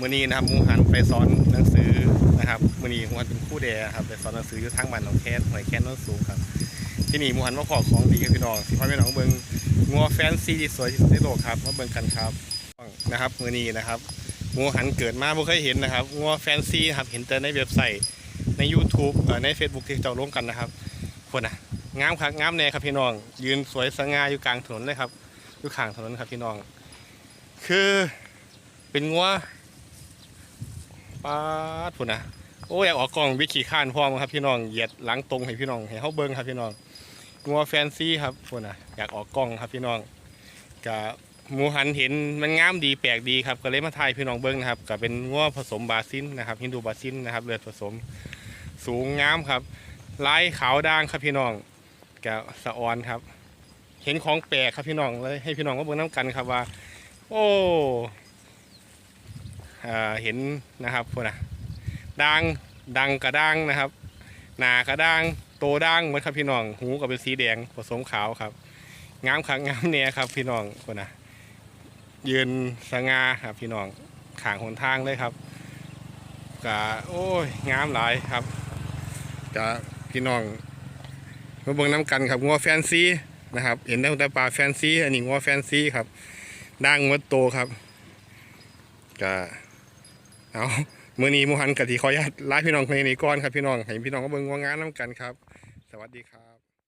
มือนี้นะครับมูหันไปสอนหนังสือนะครับมือนี้มูหันเป็นคู่แดครับไปสอนหนังสืออยู่ทางบ้านหนองแคนหอยแคนโนนสูงครับ ที่นี่มูหันมาขอของดีครับพี่น้องสิพ่อแม่น้องเบิ่งงัวแฟนซีที่สวยที่สุดในโลกครับมาเบิ่งกันครับนะครับมือนี้นะครับมูหันเกิดมาบ่เคยเห็นนะครับงัวแฟนซีครับเห็นแต่ในเว็บไซต์ใน YouTube ใน Facebook ที่เจ้าลงกันนะครับคนน่ะงามครับงามแน่ครับพี่น้อง ยืนสวยสง่าอยู่กลางถนนเลยครับอยู่ข้างถนนครับพี่น้อง คือเป็นงัว ปาดพุ่นนะโอ้ยอยากออกกล้องวิขี่ข้านพร้อมครับพี่น้องเหยียดหลังตรงให้พี่น้องให้เขาเบิ้งครับพี่น้องงัวแฟนซีครับพุ่นนะอยากออกกล้องครับพี่น้องกับหมูหันเห็นมันงามดีแปลกดีครับก็เลยมาถ่ายพี่น้องเบิ้งนะครับก็เป็นงัวผสมบาซินนะครับฮินดูบาซินนะครับเลือดผสมสูงงามครับลายขาวด่างครับพี่น้องกับสะออนครับ เห็นของแปลกครับพี่น้องเลยให้พี่น้องมาเบิ่งน้ำกันครับว่า โอ้ เห็นนะครับพวกนะดังดังกระดังนะครับ หนากระดังโตดังเหมือนครับพี่น้อง หูก็เป็นสีแดงผสมขาวครับงามครับงามเนี่ยครับพี่น้องพวกนะยืนสง่าครับพี่น้องขางหนทางเลยครับกะโอ้ยงามหลายครับกะพี่น้องมาเบิ่งน้ำกันครับงัวแฟนซีนะครับเห็นได้แต่ปลาแฟนซีอันนี้งัวแฟนซีครับดังหมดโตครับก็ เอามือนี้มูหันกะทิขออนุญาตลาพี่น้องในนี้ก่อนครับพี่น้องให้พี่น้องก็เบิ่งว่างานน้ำกันครับ สวัสดีครับ